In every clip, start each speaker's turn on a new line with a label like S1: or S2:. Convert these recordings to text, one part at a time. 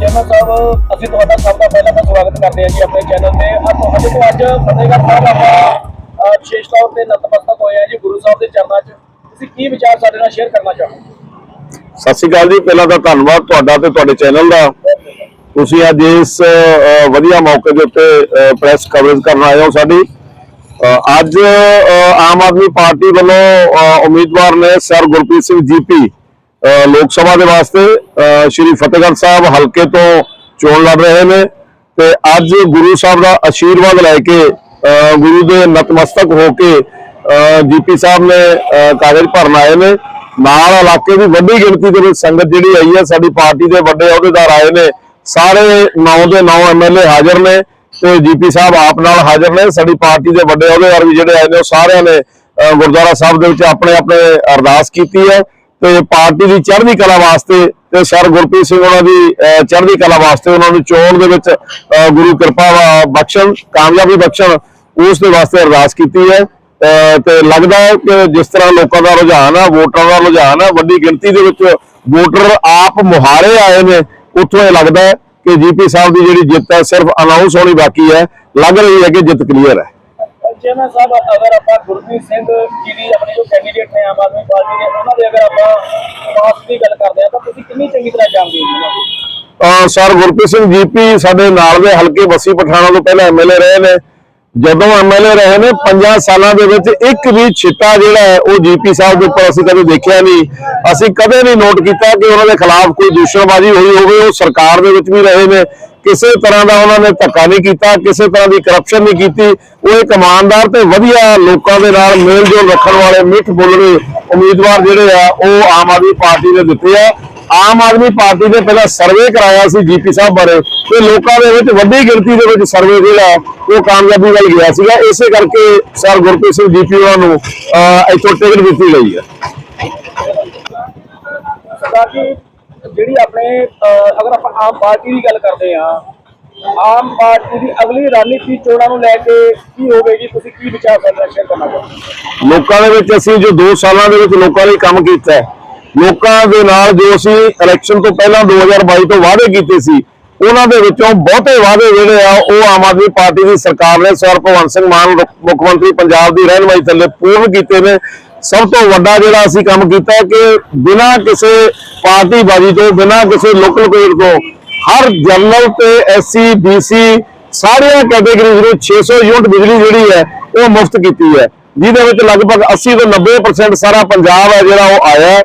S1: ਜੈਮਾ ਸਾਹਿਬ, ਅਸੀਂ ਤੁਹਾਡਾ ਸਭ ਦਾ ਪਹਿਲਾਂ ਤਾਂ ਸਵਾਗਤ ਕਰਦੇ ਹਾਂ ਜੀ ਆਪਣੇ ਚੈਨਲ ਤੇ। ਅੱਜ ਤੁਹਾਡੇ ਤੋਂ ਅੱਜ ਫਤਿਹਗੜ੍ਹ ਸਾਹਿਬ ਆਪਾਂ ਵਿਸ਼ੇਸ਼ ਤੌਰ ਤੇ ਨਤਮਸਤਕ ਹੋਏ ਆ ਜੀ ਗੁਰੂ ਸਾਹਿਬ ਦੇ ਚਰਨਾਂ 'ਚ। ਤੁਸੀਂ ਕੀ ਵਿਚਾਰ ਸਾਡੇ ਨਾਲ ਸ਼ੇਅਰ ਕਰਨਾ ਚਾਹੋ
S2: ਸਤਿ ਸ਼੍ਰੀ ਅਕਾਲ ਜੀ ਪਹਿਲਾਂ ਤਾਂ ਧੰਨਵਾਦ ਤੁਹਾਡਾ ਤੇ ਤੁਹਾਡੇ ਚੈਨਲ ਦਾ। ਤੁਸੀਂ ਅੱਜ ਇਸ ਵਧੀਆ ਮੌਕੇ ਦੇ ਉੱਤੇ ਪ੍ਰੈਸ ਕਵਰੇਜ ਕਰਨ ਆਏ ਹੋ ਸਾਡੀ। ਅੱਜ ਆਮ ਆਦਮੀ ਪਾਰਟੀ ਵੱਲੋਂ ਉਮੀਦਵਾਰ ਨੇ ਸਰ ਗੁਰਪ੍ਰੀਤ ਸਿੰਘ ਜੀਪੀ ਅ, ਲੋਕ ਸਭਾ ਦੇ ਵਾਸਤੇ ਸ਼੍ਰੀ ਫਤਿਹਗੜ੍ਹ ਸਾਹਿਬ ਹਲਕੇ ਤੋਂ ਚੋਣ ਲੜ ਰਹੇ ਨੇ ਤੇ ਅੱਜ ਗੁਰੂ ਸਾਹਿਬ ਦਾ ਆਸ਼ੀਰਵਾਦ ਲੈ ਕੇ ਗੁਰੂ ਦੇ ਨਤਮਸਤਕ ਹੋ ਕੇ ਜੀਪੀ ਸਾਹਿਬ ਨੇ ਕਾਗਜ਼ ਭਰਨ ਆਏ ਨੇ। ਨਾਲ ਇਲਾਕੇ ਦੀ ਵੱਡੀ ਗਿਣਤੀ ਦੇ ਵਿੱਚ ਸੰਗਤ ਜਿਹੜੀ ਆਈ ਹੈ, ਸਾਡੀ ਪਾਰਟੀ ਦੇ ਵੱਡੇ ਅਹੁਦੇਦਾਰ ਆਏ ਨੇ। ਸਾਰੇ 9 ਦੇ 9 ਐਮਐਲਏ ਹਾਜ਼ਰ ਨੇ ਤੇ ਜੀਪੀ ਸਾਹਿਬ ਆਪ ਨਾਲ ਹਾਜ਼ਰ ਨੇ। ਸਾਡੀ ਪਾਰਟੀ ਦੇ ਵੱਡੇ ਅਹੁਦੇਦਾਰ ਵੀ ਜਿਹੜੇ ਆਏ ਨੇ, ਉਹ ਸਾਰਿਆਂ ਨੇ ਗੁਰਦੁਆਰਾ ਸਾਹਿਬ ਦੇ ਵਿੱਚ ਆਪਣੇ ਆਪਣੇ ਅਰਦਾਸ ਕੀਤੀ ਹੈ। ਤੇ ਪਾਰਟੀ ਦੀ ਚੜ੍ਹਦੀ ਕਲਾ ਵਾਸਤੇ ਤੇ ਸਰ ਗੁਰਪ੍ਰੀਤ ਸਿੰਘ ਉਹਨਾਂ ਦੀ ਚੜ੍ਹਦੀ ਕਲਾ ਵਾਸਤੇ ਉਹਨਾਂ ਨੂੰ ਚੋਣ ਦੇ ਵਿੱਚ ਗੁਰੂ ਕਿਰਪਾ ਬਖਸ਼ਣ, ਕਾਮਯਾਬੀ ਬਖਸ਼ਣ, ਉਸ ਦੇ ਵਾਸਤੇ ਅਰਦਾਸ ਕੀਤੀ ਹੈ। ਤੇ ਲੱਗਦਾ ਹੈ ਕਿ ਜਿਸ ਤਰ੍ਹਾਂ ਲੋਕਾਂ ਦਾ ਰੁਝਾਨ ਆ ਵੋਟਰਾਂ ਦਾ ਰੁਝਾਨ ਆ ਵੱਡੀ ਗਿਣਤੀ ਦੇ ਵਿੱਚ ਵੋਟਰ ਆਪ ਮੁਹਾਰੇ ਆਏ ਨੇ ਉੱਥੋਂ ਇਹ ਲੱਗਦਾ ਹੈ ਕਿ ਜੀਪੀ ਸਾਹਿਬ ਦੀ ਜਿਹੜੀ ਜਿੱਤ ਹੈ ਸਿਰਫ ਅਨਾਉਂਸ ਹੋਣੀ ਬਾਕੀ ਹੈ ਲੱਗ ਰਹੀ ਹੈ ਕਿ ਜਿੱਤ ਕਲੀਅਰ ਹੈ
S1: ਜੈਮਾ ਸਾਹਿਬ ਅਗਰ ਆਪਾਂ ਗੁਰਪ੍ਰੀਤ ਸਿੰਘ ਜੀ ਦੀ ਆਪਣੇ ਜੋ ਕੈਂਡੀਡੇਟ ਨੇ ਆਮ ਆਦਮੀ ਪਾਰਟੀ ਦੇ ਉਹਨਾਂ ਦੇ ਅਗਰ ਆਪਾਂ ਪਾਸ ਦੀ ਗੱਲ ਕਰਦੇ ਆ ਤਾਂ ਤੁਸੀਂ ਕਿੰਨੀ ਚੰਗੀ ਤਰ੍ਹਾਂ ਜਾਣਦੇ ਹੋ ਜੀ ਉਹਨਾਂ ਨੂੰ?
S2: ਅਹ ਸਰ ਗੁਰਪ੍ਰੀਤ ਸਿੰਘ ਜੀਪੀ ਸਾਡੇ ਨਾਲ ਦੇ ਹਲਕੇ ਬਸੀ ਪਠਾਣਾ ਤੋਂ ਪਹਿਲਾਂ ਐਮਐਲਏ ਰਹੇ ਨੇ ਜਦੋਂ ਐਮਐਲਏ ਰਹੇ ਨੇ 5 ਸਾਲਾਂ ਦੇ ਵਿੱਚ ਇੱਕ ਵੀ ਛਿੱਟਾ ਜਿਹੜਾ ਹੈ, ਉਹ ਜੀਪੀ ਸਾਹਿਬ ਦੇ ਉੱਪਰ ਅਸੀਂ ਕਦੇ ਦੇਖਿਆ ਨਹੀਂ। ਅਸੀਂ ਕਦੇ ਨਹੀਂ ਨੋਟ ਕੀਤਾ ਕਿ ਉਹਨਾਂ ਦੇ ਖਿਲਾਫ ਕੋਈ ਦੂਸ਼ਣਬਾਜ਼ੀ ਹੋਈ ਹੋਵੇ, ਉਹ ਸਰਕਾਰ ਦੇ ਵਿੱਚ ਵੀ ਰਹੇ ਨੇ। ਕਿਸੇ ਤਰ੍ਹਾਂ ਦਾ ਉਹਨਾਂ ਨੇ ਧੱਕਾ ਨਹੀਂ ਕੀਤਾ, ਕਿਸੇ ਤਰ੍ਹਾਂ ਦੀ ਕਰਪਸ਼ਨ ਨਹੀਂ ਕੀਤੀ। ਉਹ ਇੱਕ ਇਮਾਨਦਾਰ ਤੇ ਵਧੀਆ ਲੋਕਾਂ ਦੇ ਨਾਲ ਮੇਲ ਜੋਲ ਰੱਖਣ ਵਾਲੇ ਮਿੱਠ ਬੋਲਣੇ ਉਮੀਦਵਾਰ ਜਿਹੜੇ ਆ, ਉਹ ਆਮ ਆਦਮੀ ਪਾਰਟੀ ਨੇ ਦਿੱਤੇ ਆ। ਆਮ ਆਦਮੀ ਪਾਰਟੀ ਨੇ ਪਹਿਲਾਂ ਸਰਵੇ ਕਰਾਇਆ ਸੀ ਜੀਪੀ ਸਾਹਿਬ ਬਾਰੇ ਤੇ ਲੋਕਾਂ ਦੇ ਵਿੱਚ ਵੱਡੀ ਗਿਣਤੀ ਦੇ ਵਿੱਚ ਸਰਵੇ ਜਿਹੜਾ ਉਹ ਕਾਮਯਾਬੀ ਵੱਲ ਗਿਆ ਸੀਗਾ। ਇਸੇ ਕਰਕੇ ਸਰ ਗੁਰਪ੍ਰੀਤ ਸਿੰਘ ਜੀਪੀ ਉਹਨਾਂ ਨੂੰ ਇੱਥੋਂ ਟਿਕਟ ਦਿੱਤੀ ਗਈ ਹੈ।
S1: ਜਿਹੜੀ ਆਪਣੇ ਅਗਰ ਆਪਾਂ ਆਮ ਪਾਰਟੀ ਦੀ ਗੱਲ ਕਰਦੇ ਆ ਆਮ ਪਾਰਟੀ ਦੀ ਅਗਲੀ ਰਣਨੀਤੀ ਚੋਣਾਂ ਨੂੰ ਲੈ ਕੇ ਕੀ ਹੋਵੇਗੀ ਤੁਸੀਂ ਕੀ ਵਿਚਾਰ ਕਰਨਾ ਚਾਹੋਗੇ?
S2: ਲੋਕਾਂ ਦੇ ਵਿੱਚ ਅਸੀਂ ਜੋ 2 ਸਾਲਾਂ ਦੇ ਵਿੱਚ ਲੋਕਾਂ ਲਈ ਕੰਮ ਕੀਤਾ ਹੈ ਲੋਕਾਂ ਦੇ ਨਾਲ ਜੋ ਅਸੀਂ ਇਲੈਕਸ਼ਨ ਤੋਂ ਪਹਿਲਾਂ 2022 ਤੋਂ ਵਾਅਦੇ ਕੀਤੇ ਸੀ, ਉਹਨਾਂ ਦੇ ਵਿੱਚੋਂ ਬਹੁਤੇ ਵਾਅਦੇ ਜਿਹੜੇ ਆ, ਉਹ ਆਮ ਆਦਮੀ ਪਾਰਟੀ ਦੀ ਸਰਕਾਰ ਨੇ ਸਰ ਭਗਵੰਤ ਸਿੰਘ ਮਾਨ, ਮੁੱਖ ਮੰਤਰੀ ਪੰਜਾਬ ਦੀ ਰਹਿਨਮਾਈ ਥੱਲੇ ਪੂਰਨ ਕੀਤੇ ਨੇ। ਸਭ ਤੋਂ ਵੱਡਾ ਜਿਹੜਾ ਅਸੀਂ ਕੰਮ ਕੀਤਾ ਕਿ ਬਿਨਾਂ ਕਿਸੇ ਪਾਰਟੀ ਬਾਜੀ ਤੋਂ, ਬਿਨਾਂ ਕਿਸੇ ਲੋਕਲ ਕੋਡ ਤੋਂ, ਹਰ ਜਨਰਲ ਤੇ ਐਸਸੀ ਬੀਸੀ ਸਾਰੀਆਂ ਕੈਟਾਗਰੀਜ਼ ਨੂੰ 600 ਯੂਨਿਟ ਬਿਜਲੀ ਜਿਹੜੀ ਹੈ, ਉਹ ਮੁਫਤ ਕੀਤੀ ਹੈ। ਜਿਹਦੇ ਵਿੱਚ ਲਗਭਗ 80 ਤੋਂ 90% ਸਾਰਾ ਪੰਜਾਬ ਹੈ ਜਿਹੜਾ ਉਹ ਆਇਆ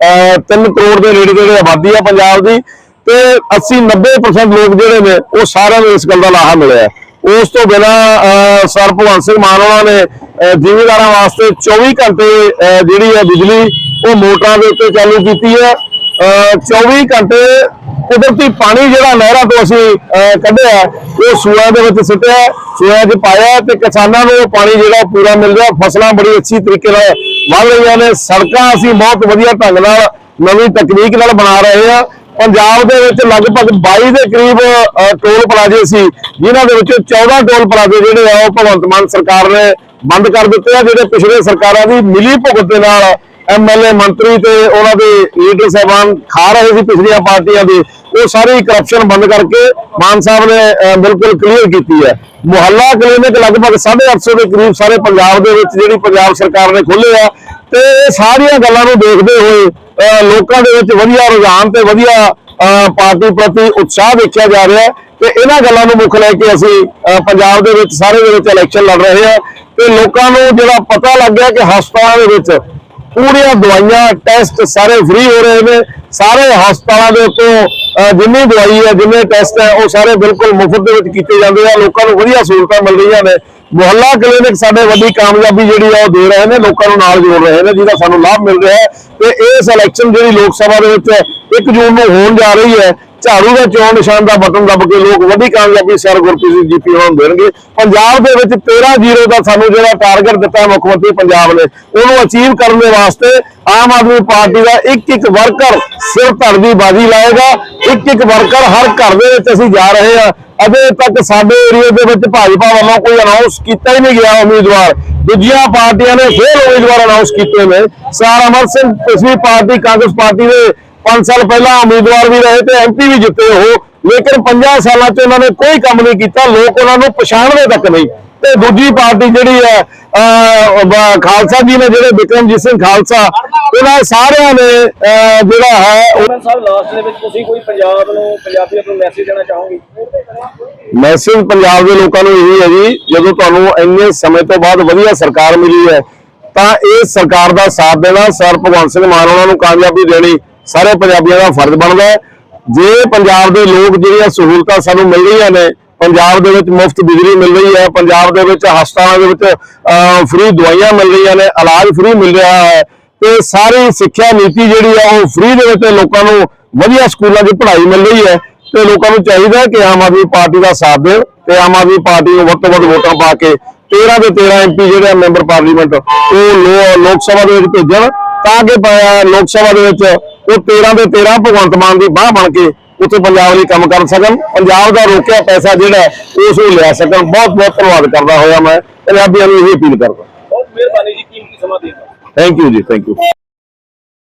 S2: 3 ਕਰੋੜ ਦੇ ਨੇੜੇ ਜਿਹੜੇ ਆਬਾਦੀ ਆ ਪੰਜਾਬ ਦੀ ਤੇ 80 90% ਲੋਕ ਜਿਹੜੇ ਨੇ ਉਹ ਸਾਰਿਆਂ ਨੂੰ ਇਸ ਗੱਲ ਦਾ ਲਾਹਾ ਮਿਲਿਆ ਉਸ ਤੋਂ ਬਿਨਾ ਸਰ ਭਗਵੰਤ ਸਿੰਘ ਮਾਨ ਉਹਨਾਂ ਨੇ ਅਹ, ਜ਼ਿਮੀਂਦਾਰਾਂ ਵਾਸਤੇ 24 ਘੰਟੇ ਜਿਹੜੀ ਹੈ ਬਿਜਲੀ ਉਹ ਮੋਟਰਾਂ ਦੇ ਉੱਤੇ ਚਾਲੂ ਕੀਤੀ ਹੈ। ਅਹ, 24 ਘੰਟੇ ਕੁਦਰਤੀ ਪਾਣੀ ਜਿਹੜਾ ਨਹਿਰਾਂ ਤੋਂ ਅਸੀਂ ਕੱਢਿਆ ਉਹ ਸੂਆਂ ਦੇ ਵਿੱਚ ਸਿੱਟਿਆ ਸੂਆਂ 'ਚ ਪਾਇਆ ਤੇ ਕਿਸਾਨਾਂ ਨੂੰ ਉਹ ਪਾਣੀ ਜਿਹੜਾ ਪੂਰਾ ਮਿਲ ਰਿਹਾ ਫਸਲਾਂ ਬੜੀ ਅੱਛੀ ਤਰੀਕੇ ਨਾਲ ਵੱਧ ਰਹੀਆਂ ਨੇ, ਸੜਕਾਂ ਅਸੀਂ ਬਹੁਤ ਵਧੀਆ ਢੰਗ ਨਾਲ ਨਵੀਂ ਤਕਨੀਕ ਨਾਲ ਬਣਾ ਰਹੇ ਆ ਪੰਜਾਬ ਦੇ ਵਿੱਚ ਲਗਭਗ 22 ਦੇ ਕਰੀਬ ਟੋਲ ਪਲਾਜ਼ੇ ਸੀ, ਜਿਨ੍ਹਾਂ ਦੇ ਵਿੱਚੋਂ 14 ਟੋਲ ਪਲਾਜ਼ੇ ਜਿਹੜੇ ਆ, ਉਹ ਭਗਵੰਤ ਮਾਨ ਸਰਕਾਰ ਨੇ ਬੰਦ ਕਰ ਦਿੱਤੇ ਆ, ਜਿਹੜੇ ਪਿਛਲੇ ਸਰਕਾਰਾਂ ਦੀ ਮਿਲੀ ਭੁਗਤ ਦੇ ਨਾਲ ਐਮਐਲਏ ਮੰਤਰੀ ਤੇ ਉਹਨਾਂ ਦੇ ਲੀਡਰ ਸਾਹਿਬਾਨ ਖਾ ਰਹੇ ਸੀ ਪਿਛਲੀਆਂ ਪਾਰਟੀਆਂ ਦੇ, ਉਹ ਸਾਰੀ ਕਰਪਸ਼ਨ ਬੰਦ ਕਰਕੇ ਮਾਨ ਸਾਹਿਬ ਨੇ ਬਿਲਕੁਲ ਕਲੀਅਰ ਕੀਤੀ ਹੈ। ਮੁਹੱਲਾ ਕਲੀਨਿਕ ਲਗਭਗ 850 ਦੇ ਕਰੀਬ ਸਾਰੇ ਪੰਜਾਬ ਦੇ ਵਿੱਚ ਜਿਹੜੀ ਪੰਜਾਬ ਸਰਕਾਰ ਨੇ ਖੋਲ੍ਹੇ ਆ, ਤੇ ਇਹ ਸਾਰੀਆਂ ਗੱਲਾਂ ਨੂੰ ਦੇਖਦੇ ਹੋਏ ਲੋਕਾਂ ਦੇ ਵਿੱਚ ਵਧੀਆ ਰੁਝਾਨ ਤੇ ਵਧੀਆ ਪਾਰਟੀ ਪ੍ਰਤੀ ਉਤਸ਼ਾਹ ਦੇਖਿਆ ਜਾ ਰਿਹਾ ਹੈ ਤੇ ਇਹਨਾਂ ਗੱਲਾਂ ਨੂੰ ਮੁੱਖ ਲੈ ਕੇ ਅਸੀਂ ਪੰਜਾਬ ਦੇ ਵਿੱਚ ਸਾਰੇ ਦੇ ਵਿੱਚ ਇਲੈਕਸ਼ਨ ਲੜ ਰਹੇ ਹਾਂ ਤੇ ਲੋਕਾਂ ਨੂੰ ਜਿਹੜਾ ਪਤਾ ਲੱਗ ਗਿਆ ਕਿ ਹਸਪਤਾਲਾਂ ਦੇ ਵਿੱਚ ਪੂਰੀਆਂ ਦਵਾਈਆਂ ਟੈਸਟ ਸਾਰੇ ਫ੍ਰੀ ਹੋ ਰਹੇ ਨੇ। ਸਾਰੇ ਹਸਪਤਾਲਾਂ ਦੇ ਉੱਤੋਂ ਜਿੰਨੀ ਦਵਾਈ ਹੈ, ਜਿੰਨੇ ਟੈਸਟ ਹੈ, ਉਹ ਸਾਰੇ ਬਿਲਕੁਲ ਮੁਫਤ ਦੇ ਵਿੱਚ ਕੀਤੇ ਜਾਂਦੇ ਆ। ਲੋਕਾਂ ਨੂੰ ਵਧੀਆ ਸਹੂਲਤਾਂ ਮਿਲ ਰਹੀਆਂ ਨੇ। ਮੁਹੱਲਾ ਕਲੀਨਿਕ ਸਾਡੇ ਵੱਡੀ ਕਾਮਯਾਬੀ ਜਿਹੜੀ ਆ, ਉਹ ਦੇ ਰਹੇ ਨੇ, ਲੋਕਾਂ ਨੂੰ ਨਾਲ ਜੋੜ ਰਹੇ ਨੇ, ਜਿਹਦਾ ਸਾਨੂੰ ਲਾਭ ਮਿਲ ਰਿਹਾ ਹੈ। ਤੇ ਇਸ ਇਲੈਕਸ਼ਨ ਜਿਹੜੀ ਲੋਕ ਸਭਾ ਦੇ ਵਿੱਚ 1 ਜੂਨ ਨੂੰ ਹੋਣ ਜਾ ਰਹੀ ਹੈ ਝਾੜੂ ਦਾ ਚੋਣ ਨਿਸ਼ਾਨ ਦਾ ਬਟਨ ਦੱਬ ਕੇ ਲੋਕ ਵੱਡੀ ਕਾਮਯਾਬੀ ਸਰ ਗੁਰਪ੍ਰੀਤ ਸਿੰਘ ਜੀਪੀ ਉਹਨਾਂ ਨੂੰ ਦੇਣਗੇ। ਪੰਜਾਬ ਦੇ ਵਿੱਚ 13-0 ਦਾ ਸਾਨੂੰ ਜਿਹੜਾ ਟਾਰਗੇਟ ਦਿੱਤਾ ਮੁੱਖ ਮੰਤਰੀ ਪੰਜਾਬ ਨੇ, ਉਹਨੂੰ ਅਚੀਵ ਕਰਨ ਦੇ ਵਾਸਤੇ ਆਮ ਆਦਮੀ ਪਾਰਟੀ ਦਾ ਇੱਕ ਇੱਕ ਵਰਕਰ ਸਿਰ ਧੜ ਦੀ ਬਾਜੀ ਲਾਏਗਾ। ਇੱਕ ਇੱਕ ਵਰਕਰ ਹਰ ਘਰ ਦੇ ਵਿੱਚ ਅਸੀਂ ਜਾ ਰਹੇ ਹਾਂ। ਅਜੇ ਤੱਕ ਸਾਡੇ ਏਰੀਆ ਦੇ ਵਿੱਚ ਭਾਜਪਾ ਵੱਲੋਂ ਕੋਈ ਅਨਾਉਂਸ ਕੀਤਾ ਹੀ ਨਹੀਂ ਗਿਆ ਉਮੀਦਵਾਰ। ਦੂਜੀਆਂ ਪਾਰਟੀਆਂ ਨੇ ਫੇਰ ਉਮੀਦਵਾਰ ਅਨਾਉਂਸ ਕੀਤੇ ਨੇ। ਸਾਰ ਅਮਰ ਸਿੰਘ ਪਿਛਲੀ ਪਾਰਟੀ ਕਾਂਗਰਸ ਪਾਰਟੀ ਦੇ 5 ਸਾਲ ਪਹਿਲਾਂ ਉਮੀਦਵਾਰ ਵੀ ਰਹੇ ਤੇ ਐਮਪੀ ਵੀ ਜਿੱਤੇ ਉਹ ਲੇਕਿਨ 50 ਸਾਲਾਂ 'ਚ ਉਹਨਾਂ ਨੇ ਕੋਈ ਕੰਮ ਨਹੀਂ ਕੀਤਾ ਲੋਕ ਉਹਨਾਂ ਨੂੰ ਪਛਾਣਦੇ ਤੱਕ ਨਹੀਂ। ਤੇ ਦੂਜੀ ਪਾਰਟੀ ਜਿਹੜੀ ਹੈ ਖਾਲਸਾ ਜੀ ਨੇ ਜਿਹੜੇ ਬਿਕਰਮਜੀਤ ਸਿੰਘ ਖਾਲਸਾ ਉਹਨਾਂ ਸਾਰਿਆਂ ਨੇ ਜਿਹੜਾ ਹੈ ਉਹ
S1: ਉਹਨਾਂ ਸਾਹਿਬ ਲਾਸਟ ਦੇ ਵਿੱਚ ਤੁਸੀਂ ਕੋਈ ਪੰਜਾਬ ਨੂੰ ਪੰਜਾਬੀਆਂ ਨੂੰ ਮੈਸੇਜ ਦੇਣਾ ਚਾਹੋਗੇ?
S2: ਮੈਸੇਜ ਪੰਜਾਬ ਦੇ ਲੋਕਾਂ ਨੂੰ ਇਹੀ ਹੈ ਜੀ ਜਦੋਂ ਤੁਹਾਨੂੰ ਇੰਨੇ ਸਮੇਂ ਤੋਂ ਬਾਅਦ ਵਧੀਆ ਸਰਕਾਰ ਮਿਲੀ ਹੈ ਤਾਂ ਇਸ ਸਰਕਾਰ ਦਾ ਸਾਥ ਦੇਣਾ ਸਰ ਭਗਵੰਤ ਸਿੰਘ ਮਾਨ ਉਹਨਾਂ ਨੂੰ ਕਾਮਯਾਬੀ ਦੇਣੀ ਸਾਰੇ ਪੰਜਾਬੀਆਂ ਦਾ ਫਰਜ਼ ਬਣਦਾ ਹੈ। ਜੇ ਪੰਜਾਬ ਦੇ ਲੋਕ ਜਿਹੜੀਆਂ ਸਹੂਲਤਾਂ ਸਾਨੂੰ ਮਿਲ ਰਹੀਆਂ ਨੇ, ਪੰਜਾਬ ਦੇ ਵਿੱਚ ਮੁਫਤ ਬਿਜਲੀ ਮਿਲ ਰਹੀ ਹੈ, ਪੰਜਾਬ ਦੇ ਵਿੱਚ ਹਸਪਤਾਲਾਂ ਦੇ ਵਿੱਚ ਫ੍ਰੀ ਦਵਾਈਆਂ ਮਿਲ ਰਹੀਆਂ ਨੇ, ਇਲਾਜ ਫ੍ਰੀ ਮਿਲ ਰਿਹਾ ਹੈ, ਤੇ ਸਾਰੀ ਸਿੱਖਿਆ ਨੀਤੀ ਜਿਹੜੀ ਆ, ਉਹ ਫ੍ਰੀ ਦੇ ਵਿੱਚ ਲੋਕਾਂ ਨੂੰ ਵਧੀਆ ਸਕੂਲਾਂ 'ਚ ਪੜ੍ਹਾਈ ਮਿਲ ਰਹੀ ਹੈ। ਤੇ ਲੋਕਾਂ ਨੂੰ ਚਾਹੀਦਾ ਕਿ ਆਮ ਆਦਮੀ ਪਾਰਟੀ ਦਾ ਸਾਥ ਦੇਣ ਤੇ ਆਮ ਆਦਮੀ ਪਾਰਟੀ ਨੂੰ ਵੱਧ ਤੋਂ ਵੱਧ ਵੋਟਾਂ ਪਾ ਕੇ 13 ਦੇ 13 ਐਮਪੀ ਜਿਹੜੇ ਆ ਮੈਂਬਰ ਪਾਰਲੀਮੈਂਟ ਉਹ ਲੋ- ਲੋਕ ਸਭਾ ਦੇ ਵਿੱਚ ਭੇਜਣ। ਤਾਂ ਕਿ ਲੋਕ ਸਭਾ ਦੇ ਵਿੱਚ ਉਹ 13 ਦੇ 13 ਭਗਵੰਤ ਮਾਨ ਦੀ ਬਾਹ ਬਣ ਕੇ ਉੱਥੇ ਪੰਜਾਬ ਲਈ ਕੰਮ ਕਰ ਸਕਣ ਪੰਜਾਬ ਦਾ ਰੋਕਿਆ ਪੈਸਾ ਜਿਹੜਾ ਉਸ ਨੂੰ ਲਿਆ ਸਕਣ। ਬਹੁਤ ਬਹੁਤ ਧੰਨਵਾਦ ਕਰਦਾ ਹੋਇਆ ਮੈਂ ਪੰਜਾਬੀਆਂ ਨੂੰ ਇਹ ਅਪੀਲ ਕਰਦਾ।
S1: ਬਹੁਤ ਮਿਹਰਬਾਨੀ ਜੀ ਕੀਮਤੀ ਸਮਾਂ ਦੇਣ ਦਾ
S2: ਥੈਂਕ ਯੂ ਜੀ ਥੈਂਕ ਯੂ